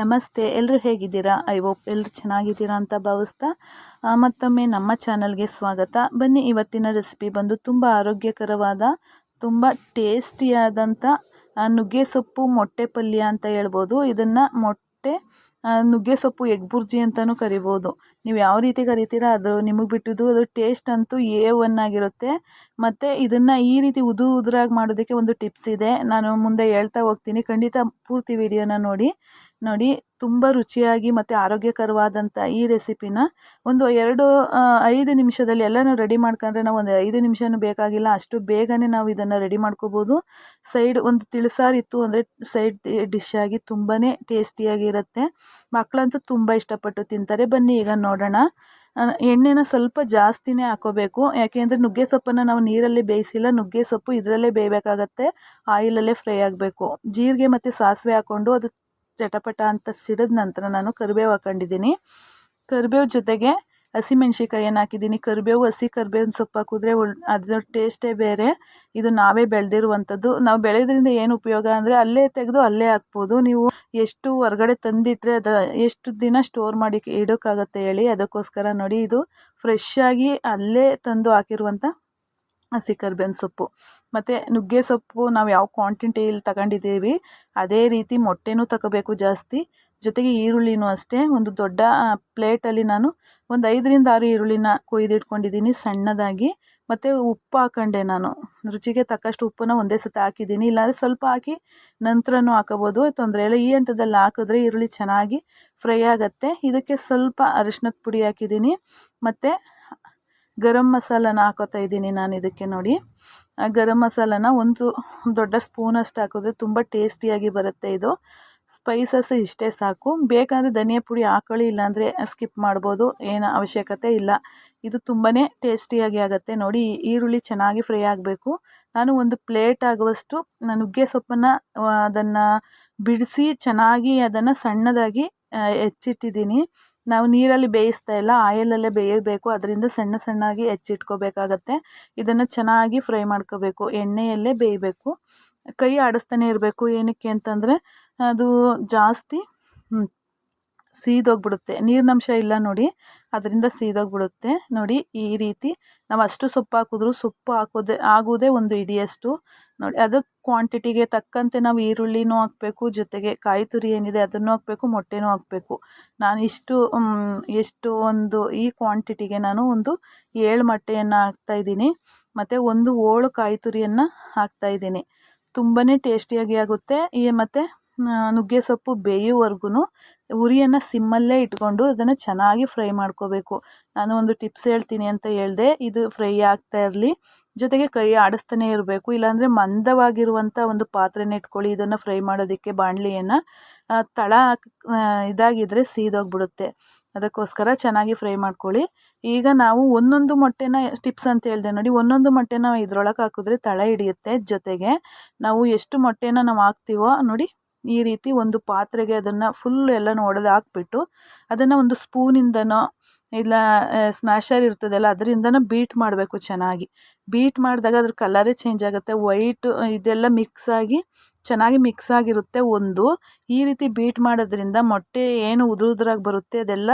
ನಮಸ್ತೆ ಎಲ್ಲರೂ ಹೇಗಿದ್ದೀರಾ? ಐ ಹೋಪ್ ಎಲ್ಲರೂ ಚೆನ್ನಾಗಿದ್ದೀರಾ ಅಂತ ಭಾವಿಸ್ತಾ ಮತ್ತೊಮ್ಮೆ ನಮ್ಮ ಚಾನಲ್ಗೆ ಸ್ವಾಗತ. ಬನ್ನಿ, ಇವತ್ತಿನ ರೆಸಿಪಿ ಬಂದು ತುಂಬ ಆರೋಗ್ಯಕರವಾದ, ತುಂಬ ಟೇಸ್ಟಿಯಾದಂಥ ನುಗ್ಗೆ ಸೊಪ್ಪು ಮೊಟ್ಟೆ ಪಲ್ಯ ಅಂತ ಹೇಳ್ಬೋದು. ಇದನ್ನು ಮೊಟ್ಟೆ ನುಗ್ಗೆ ಸೊಪ್ಪು, ಎಗ್ ಬುರ್ಜಿ ಅಂತಲೂ ಕರಿಬೋದು. ನೀವು ಯಾವ ರೀತಿ ಕರಿತೀರ, ಅದು ನಿಮಗೆ ಬಿಟ್ಟಿದ್ದು ಅದು ಟೇಸ್ಟ್ ಅಂತೂ ಎ ಒನ್ ಆಗಿರುತ್ತೆ. ಮತ್ತು ಇದನ್ನು ಈ ರೀತಿ ಉದು ಉದುರಾಗಿ ಮಾಡೋದಕ್ಕೆ ಒಂದು ಟಿಪ್ಸ್ ಇದೆ. ನಾನು ಮುಂದೆ ಹೇಳ್ತಾ ಹೋಗ್ತೀನಿ. ಖಂಡಿತ ಪೂರ್ತಿ ವಿಡಿಯೋನ ನೋಡಿ. ನೋಡಿ, ತುಂಬ ರುಚಿಯಾಗಿ ಮತ್ತು ಆರೋಗ್ಯಕರವಾದಂಥ ಈ ರೆಸಿಪಿನ ಒಂದು ಎರಡು ಐದು ನಿಮಿಷದಲ್ಲಿ ಎಲ್ಲನೂ ರೆಡಿ ಮಾಡ್ಕೊಂಡ್ರೆ ನಾವು ಒಂದು ಐದು ನಿಮಿಷನೂ ಬೇಕಾಗಿಲ್ಲ, ಅಷ್ಟು ಬೇಗನೆ ನಾವು ಇದನ್ನು ರೆಡಿ ಮಾಡ್ಕೋಬೋದು. ಸೈಡ್ ಒಂದು ತಿಳಿಸಾರಿತ್ತು ಅಂದರೆ ಸೈಡ್ ಡಿಶ್ ಆಗಿ ತುಂಬಾ ಟೇಸ್ಟಿಯಾಗಿರುತ್ತೆ ಮಕ್ಕಳಂತೂ ತುಂಬ ಇಷ್ಟಪಟ್ಟು ತಿಂತಾರೆ. ಬನ್ನಿ ಈಗ ನೋಡೋಣ. ಎಣ್ಣೆನ ಸ್ವಲ್ಪ ಜಾಸ್ತಿನೇ ಹಾಕೋಬೇಕು. ಯಾಕೆಂದರೆ ನುಗ್ಗೆ ಸೊಪ್ಪನ್ನು ನಾವು ನೀರಲ್ಲಿ ಬೇಯಿಸಿಲ್ಲ, ನುಗ್ಗೆ ಸೊಪ್ಪು ಇದರಲ್ಲೇ ಬೇಯಬೇಕಾಗತ್ತೆ. ಆಯಿಲಲ್ಲೇ ಫ್ರೈ ಆಗಬೇಕು. ಜೀರಿಗೆ ಮತ್ತು ಸಾಸಿವೆ ಹಾಕ್ಕೊಂಡು ಅದು ಚಟಪಟ ಅಂತ ಸಿಡಿದ ನಂತರ ನಾನು ಕರಿಬೇವು ಹಾಕೊಂಡಿದ್ದೀನಿ. ಕರಿಬೇವು ಜೊತೆಗೆ ಹಸಿಮೆಣ್ಸಿಕಾಯನ್ನು ಹಾಕಿದ್ದೀನಿ? ಕರಿಬೇವು, ಹಸಿ ಕರಿಬೇವಿನ ಸೊಪ್ಪು ಹಾಕಿದ್ರೆ ಒಳ್, ಅದರ ಟೇಸ್ಟೇ ಬೇರೆ. ಇದು ನಾವೇ ಬೆಳೆದಿರುವಂಥದ್ದು. ನಾವು ಬೆಳೆಯೋದ್ರಿಂದ ಏನು ಉಪಯೋಗ ಅಂದರೆ ಅಲ್ಲೇ ತೆಗೆದು ಅಲ್ಲೇ ಹಾಕ್ಬೋದು. ನೀವು ಎಷ್ಟು ಹೊರಗಡೆ ತಂದಿಟ್ಟರೆ ಅದು, ಎಷ್ಟು ದಿನ ಸ್ಟೋರ್ ಮಾಡಿ ಇಡೋಕ್ಕಾಗತ್ತೆ ಹೇಳಿ. ಅದಕ್ಕೋಸ್ಕರ ನೋಡಿ, ಇದು ಫ್ರೆಶ್ಶಾಗಿ ಅಲ್ಲೇ ತಂದು ಹಾಕಿರುವಂಥ ಹಸಿ ಕರ್ಬೇವಿನ ಸೊಪ್ಪು. ಮತ್ತು ನುಗ್ಗೆ ಸೊಪ್ಪು ನಾವು ಯಾವ ಕ್ವಾಂಟಿಟಿಯಲ್ಲಿ ತಗೊಂಡಿದ್ದೀವಿ ಅದೇ ರೀತಿ ಮೊಟ್ಟೆನೂ ತಗೋಬೇಕು ಜಾಸ್ತಿ. ಜೊತೆಗೆ ಈರುಳ್ಳಿನೂ ಅಷ್ಟೇ, ಒಂದು ದೊಡ್ಡ ಪ್ಲೇಟಲ್ಲಿ ನಾನು ಒಂದು ಐದರಿಂದ ಆರು ಈರುಳ್ಳಿನ ಕೊಯ್ದಿಟ್ಕೊಂಡಿದ್ದೀನಿ ಸಣ್ಣದಾಗಿ. ಮತ್ತು ಉಪ್ಪು ಹಾಕೊಂಡೆ ನಾನು. ರುಚಿಗೆ ತಕ್ಕಷ್ಟು ಉಪ್ಪನ್ನ ಒಂದೇ ಸತಿ ಹಾಕಿದ್ದೀನಿ ಇಲ್ಲಾಂದರೆ ಸ್ವಲ್ಪ ಹಾಕಿ ನಂತರನೂ ಹಾಕೋಬೋದು. ತೊಂದರೆ ಇಲ್ಲ. ಈ ಹಂತದಲ್ಲಿ ಹಾಕಿದ್ರೆ ಈರುಳ್ಳಿ ಚೆನ್ನಾಗಿ ಫ್ರೈ ಆಗುತ್ತೆ. ಇದಕ್ಕೆ ಸ್ವಲ್ಪ ಅರಿಶಿನದ ಪುಡಿ ಹಾಕಿದ್ದೀನಿ ಮತ್ತು ಗರಂ ಮಸಾಲನ ಹಾಕೋತಾ ಇದ್ದೀನಿ ನಾನು ಇದಕ್ಕೆ ನೋಡಿ. ಗರಂ ಮಸಾಲನ ಒಂದು ದೊಡ್ಡ ಸ್ಪೂನಷ್ಟು ಹಾಕಿದ್ರೆ ತುಂಬ ಟೇಸ್ಟಿಯಾಗಿ ಬರುತ್ತೆ ಇದು. ಸ್ಪೈಸಸ್ ಇಷ್ಟೇ ಸಾಕು. ಬೇಕಾದರೆ ಧನಿಯಾ ಪುಡಿ ಹಾಕೊಳ್ಳಿ, ಇಲ್ಲಾಂದರೆ ಸ್ಕಿಪ್ ಮಾಡ್ಬೋದು. ಏನು ಅವಶ್ಯಕತೆ ಇಲ್ಲ. ಇದು ತುಂಬಾ ಟೇಸ್ಟಿಯಾಗಿ ಆಗುತ್ತೆ. ನೋಡಿ, ಈರುಳ್ಳಿ ಚೆನ್ನಾಗಿ ಫ್ರೈ ಆಗಬೇಕು. ನಾನು ಒಂದು ಪ್ಲೇಟ್ ಆಗುವಷ್ಟು ನಾನು ನುಗ್ಗೆ ಸೊಪ್ಪನ್ನು ಅದನ್ನು ಬಿಡಿಸಿ ಚೆನ್ನಾಗಿ ಅದನ್ನು ಸಣ್ಣದಾಗಿ ಹೆಚ್ಚಿಟ್ಟಿದ್ದೀನಿ. ನಾವು ನೀರಲ್ಲಿ ಬೇಯಿಸ್ತಾ ಇಲ್ಲ, ಆಯಲಲ್ಲೇ ಬೇಯಬೇಕು, ಅದರಿಂದ ಸಣ್ಣ ಸಣ್ಣಾಗಿ ಹೆಚ್ಚಿಟ್ಕೋಬೇಕಾಗತ್ತೆ. ಇದನ್ನು ಚೆನ್ನಾಗಿ ಫ್ರೈ ಮಾಡ್ಕೋಬೇಕು, ಎಣ್ಣೆಯಲ್ಲೇ ಬೇಯಬೇಕು. ಕೈ ಆಡಿಸ್ತಾನೆ ಇರಬೇಕು, ಏನಕ್ಕೆ ಅಂತಂದರೆ ಅದು ಜಾಸ್ತಿ ಸೀದೋಗ್ಬಿಡುತ್ತೆ. ನೀರಿನಂಶ ಇಲ್ಲ ನೋಡಿ, ಅದರಿಂದ ಸೀದೋಗ್ಬಿಡುತ್ತೆ. ನೋಡಿ, ಈ ರೀತಿ ನಾವು ಅಷ್ಟು ಸೊಪ್ಪು ಹಾಕಿದ್ರು ಸೊಪ್ಪು ಹಾಕೋದೇ ಆಗೋದೇ ಒಂದು ಇಡಿಯಷ್ಟು. ನೋಡಿ, ಅದು ಕ್ವಾಂಟಿಟಿಗೆ ತಕ್ಕಂತೆ ನಾವು ಈರುಳ್ಳಿನೂ ಹಾಕಬೇಕು, ಜೊತೆಗೆ ಕಾಯಿ ತುರಿ ಏನಿದೆ ಅದನ್ನು ಹಾಕಬೇಕು, ಮೊಟ್ಟೆನೂ ಹಾಕಬೇಕು. ನಾನು ಇಷ್ಟು ಎಷ್ಟು ಒಂದು ಈ ಕ್ವಾಂಟಿಟಿಗೆ ನಾನು ಒಂದು ಏಳು ಮೊಟ್ಟೆಯನ್ನು ಹಾಕ್ತಾಯಿದ್ದೀನಿ ಮತ್ತು ಒಂದು ಓಳು ಕಾಯಿ ತುರಿಯನ್ನು ಹಾಕ್ತಾಯಿದ್ದೀನಿ ತುಂಬಾ ಟೇಸ್ಟಿಯಾಗಿ ಆಗುತ್ತೆ. ಈ ಮತ್ತು ನುಗ್ಗೆ ಸೊಪ್ಪು ಬೇಯೋವರೆಗೂ ಉರಿಯನ್ನು ಸಿಮ್ಮಲ್ಲೇ ಇಟ್ಕೊಂಡು ಅದನ್ನು ಚೆನ್ನಾಗಿ ಫ್ರೈ ಮಾಡ್ಕೋಬೇಕು. ನಾನು ಒಂದು ಟಿಪ್ಸ್ ಹೇಳ್ತೀನಿ ಅಂತ ಹೇಳ್ದೆ, ಇದು ಫ್ರೈ ಆಗ್ತಾ ಇರಲಿ. ಜೊತೆಗೆ ಕೈ ಆಡಿಸ್ತಾನೆ ಇರಬೇಕು, ಇಲ್ಲಾಂದರೆ ಮಂದವಾಗಿರುವಂಥ ಒಂದು ಪಾತ್ರೆನ ಇಟ್ಕೊಳ್ಳಿ, ಇದನ್ನು ಫ್ರೈ ಮಾಡೋದಕ್ಕೆ ಬಾಣಲಿಯನ್ನು. ತಳ ಇದಾಗಿದ್ದರೆ ಸೀದೋಗ್ಬಿಡುತ್ತೆ. ಅದಕ್ಕೋಸ್ಕರ ಚೆನ್ನಾಗಿ ಫ್ರೈ ಮಾಡ್ಕೊಳ್ಳಿ. ಈಗ ನಾವು ಒಂದೊಂದು ಮೊಟ್ಟೆನ, ಟಿಪ್ಸ್ ಅಂತ ಹೇಳಿದೆ ನೋಡಿ, ಒಂದೊಂದು ಮೊಟ್ಟೆನ ಇದ್ರೊಳಗೆ ಹಾಕಿದ್ರೆ ತಳ ಹಿಡಿಯುತ್ತೆ. ಜೊತೆಗೆ ನಾವು ಎಷ್ಟು ಮೊಟ್ಟೆನ ನಾವು ಹಾಕ್ತೀವೋ ನೋಡಿ ಈ ರೀತಿ ಒಂದು ಪಾತ್ರೆಗೆ ಅದನ್ನು ಫುಲ್ ಎಲ್ಲನೂ ಒಡೆದು ಹಾಕ್ಬಿಟ್ಟು ಅದನ್ನು ಒಂದು ಸ್ಪೂನಿಂದನೋ ಇಲ್ಲ ಸ್ಮ್ಯಾಷರ್ ಇರ್ತದಲ್ಲ ಅದರಿಂದನೂ ಬೀಟ್ ಮಾಡಬೇಕು ಚೆನ್ನಾಗಿ. ಬೀಟ್ ಮಾಡಿದಾಗ ಅದ್ರ ಕಲರೇ ಚೇಂಜ್ ಆಗುತ್ತೆ. ವೈಟ್ ಇದೆಲ್ಲ ಮಿಕ್ಸ್ ಆಗಿ ಚೆನ್ನಾಗಿ ಮಿಕ್ಸ್ ಆಗಿರುತ್ತೆ ಒಂದು. ಈ ರೀತಿ ಬೀಟ್ ಮಾಡೋದ್ರಿಂದ ಮೊಟ್ಟೆ ಏನು ಉದುರು ಉದುರಾಗಿ ಬರುತ್ತೆ, ಅದೆಲ್ಲ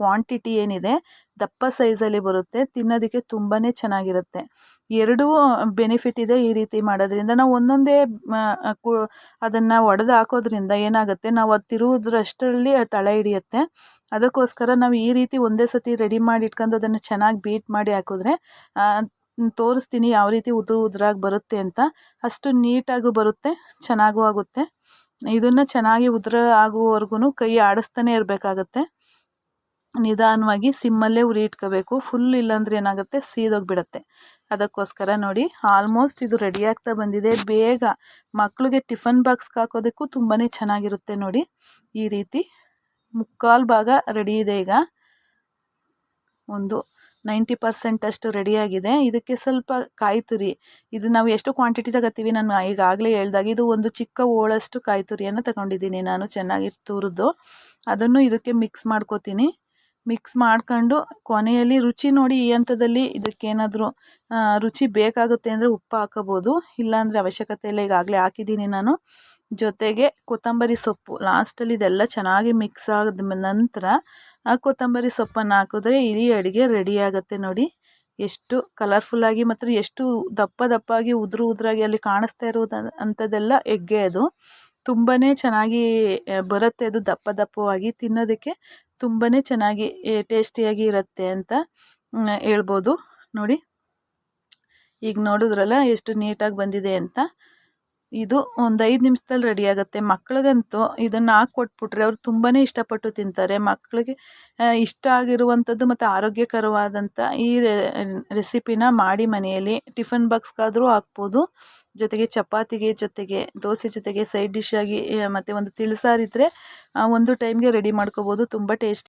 ಕ್ವಾಂಟಿಟಿ ಏನಿದೆ, ದಪ್ಪ ಸೈಜಲ್ಲಿ ಬರುತ್ತೆ, ತಿನ್ನೋದಕ್ಕೆ ತುಂಬಾ ಚೆನ್ನಾಗಿರುತ್ತೆ. ಎರಡೂ ಬೆನಿಫಿಟ್ ಇದೆ ಈ ರೀತಿ ಮಾಡೋದ್ರಿಂದ. ನಾವು ಒಂದೊಂದೇ ಅದನ್ನು ಒಡೆದು ಹಾಕೋದ್ರಿಂದ ಏನಾಗುತ್ತೆ, ನಾವು ಅದು ತಿರುವುದ್ರಷ್ಟರಲ್ಲಿ ತಳ ಹಿಡಿಯುತ್ತೆ. ಅದಕ್ಕೋಸ್ಕರ ನಾವು ಈ ರೀತಿ ಒಂದೇ ಸತಿ ರೆಡಿ ಮಾಡಿ ಇಟ್ಕೊಂಡು ಅದನ್ನು ಚೆನ್ನಾಗಿ ಬೀಟ್ ಮಾಡಿ ಹಾಕಿದ್ರೆ ತೋರಿಸ್ತೀನಿ ಯಾವ ರೀತಿ ಉದುರು ಉದುರಾಗಿ ಬರುತ್ತೆ ಅಂತ. ಅಷ್ಟು ನೀಟಾಗೂ ಬರುತ್ತೆ, ಚೆನ್ನಾಗೂ ಆಗುತ್ತೆ. ಇದನ್ನು ಚೆನ್ನಾಗಿ ಉದುರು ಆಗುವವರೆಗೂ ಕೈ ಆಡಿಸ್ತಾನೆ ಇರಬೇಕಾಗತ್ತೆ. ನಿಧಾನವಾಗಿ ಸಿಮ್ಮಲ್ಲೇ ಉರಿ ಇಟ್ಕೋಬೇಕು. ಫುಲ್ ಇಲ್ಲಾಂದ್ರೆ ಏನಾಗುತ್ತೆ? ಸೀದೋಗಿಬಿಡತ್ತೆ. ಅದಕ್ಕೋಸ್ಕರ ನೋಡಿ ಆಲ್ಮೋಸ್ಟ್ ಇದು ರೆಡಿ ಆಗ್ತಾ ಬಂದಿದೆ. ಬೇಗ ಮಕ್ಕಳಿಗೆ ಟಿಫನ್ ಬಾಕ್ಸ್ಗೆ ಹಾಕೋದಕ್ಕೂ ತುಂಬಾ ಚೆನ್ನಾಗಿರುತ್ತೆ ನೋಡಿ. ಈ ರೀತಿ ಮುಕ್ಕಾಲು ಭಾಗ ರೆಡಿ ಇದೆ ಈಗ. ಒಂದು ನೈಂಟಿ ಪರ್ಸೆಂಟ್ ಅಷ್ಟು ರೆಡಿಯಾಗಿದೆ. ಇದಕ್ಕೆ ಸ್ವಲ್ಪ ಕಾಯಿ ತುರಿ ಇದು ನಾವು ಎಷ್ಟು ಕ್ವಾಂಟಿಟಿ ತಗೋತೀವಿ ನಾನು ಈಗಾಗಲೇ ಹೇಳ್ದಾಗ ಇದು ಒಂದು ಚಿಕ್ಕ ಓಳಷ್ಟು ಕಾಯಿ ತುರಿಯನ್ನು ತಗೊಂಡಿದ್ದೀನಿ ನಾನು ಚೆನ್ನಾಗಿ ತುರಿದು. ಅದನ್ನು ಇದಕ್ಕೆ ಮಿಕ್ಸ್ ಮಾಡ್ಕೋತೀನಿ. ಮಿಕ್ಸ್ ಮಾಡ್ಕೊಂಡು ಕೊನೆಯಲ್ಲಿ ರುಚಿ ನೋಡಿ ಈ ಹಂತದಲ್ಲಿ ಇದಕ್ಕೇನಾದರೂ ರುಚಿ ಬೇಕಾಗುತ್ತೆ ಅಂದರೆ ಉಪ್ಪು ಹಾಕೋಬೋದು. ಇಲ್ಲಾಂದರೆ ಅವಶ್ಯಕತೆ ಇಲ್ಲ. ಈಗಾಗಲೇ ಹಾಕಿದ್ದೀನಿ ನಾನು. ಜೊತೆಗೆ ಕೊತ್ತಂಬರಿ ಸೊಪ್ಪು. ಲಾಸ್ಟಲ್ಲಿ ಇದೆಲ್ಲ ಚೆನ್ನಾಗಿ ಮಿಕ್ಸ್ ಆದ ನಂತರ ಆ ಕೊತ್ತಂಬರಿ ಸೊಪ್ಪನ್ನು ಹಾಕಿದ್ರೆ ಇಡೀ ಅಡುಗೆ ರೆಡಿ ಆಗುತ್ತೆ ನೋಡಿ. ಎಷ್ಟು ಕಲರ್ಫುಲ್ಲಾಗಿ ಮತ್ತು ಎಷ್ಟು ದಪ್ಪ ದಪ್ಪಾಗಿ ಉದುರು ಉದುರಾಗಿ ಅಲ್ಲಿ ಕಾಣಿಸ್ತಾ ಇರೋದು ಅಂಥದ್ದೆಲ್ಲ ಎಗ್ಗೆ ಅದು. ತುಂಬಾ ಚೆನ್ನಾಗಿ ಬರುತ್ತೆ ಅದು ದಪ್ಪ ದಪ್ಪವಾಗಿ ತಿನ್ನೋದಕ್ಕೆ. ತುಂಬಾ ಚೆನ್ನಾಗಿ ಟೇಸ್ಟಿಯಾಗಿ ಇರುತ್ತೆ ಅಂತ ಹೇಳ್ಬೋದು. ನೋಡಿ. ಈಗ ನೋಡಿದ್ರಲ್ಲ ಎಷ್ಟು ನೀಟಾಗಿ ಬಂದಿದೆ ಅಂತ. ಇದು ಒಂದು ಐದು ನಿಮಿಷದಲ್ಲಿ ರೆಡಿ ಆಗುತ್ತೆ. ಮಕ್ಳಿಗಂತೂ ಇದನ್ನು ಹಾಕ್ಕೊಟ್ಬಿಟ್ರೆ ಅವ್ರು ತುಂಬಾ ಇಷ್ಟಪಟ್ಟು ತಿಂತಾರೆ. ಮಕ್ಕಳಿಗೆ ಇಷ್ಟ ಆಗಿರುವಂಥದ್ದು ಮತ್ತು ಆರೋಗ್ಯಕರವಾದಂಥ ಈ ರೆಸಿಪಿನ ಮಾಡಿ ಮನೆಯಲ್ಲಿ. ಟಿಫನ್ ಬಾಕ್ಸ್ಗಾದರೂ ಹಾಕ್ಬೋದು. ಜೊತೆಗೆ ಚಪಾತಿಗೆ ಜೊತೆಗೆ, ದೋಸೆ ಜೊತೆಗೆ ಸೈಡ್ ಡಿಶ್ ಆಗಿ ಮತ್ತು ಒಂದು ತಿಳಿಸಾರಿದ್ದರೆ ಒಂದು ಟೈಮ್ಗೆ ರೆಡಿ ಮಾಡ್ಕೋಬೋದು. ತುಂಬ ಟೇಸ್ಟಿ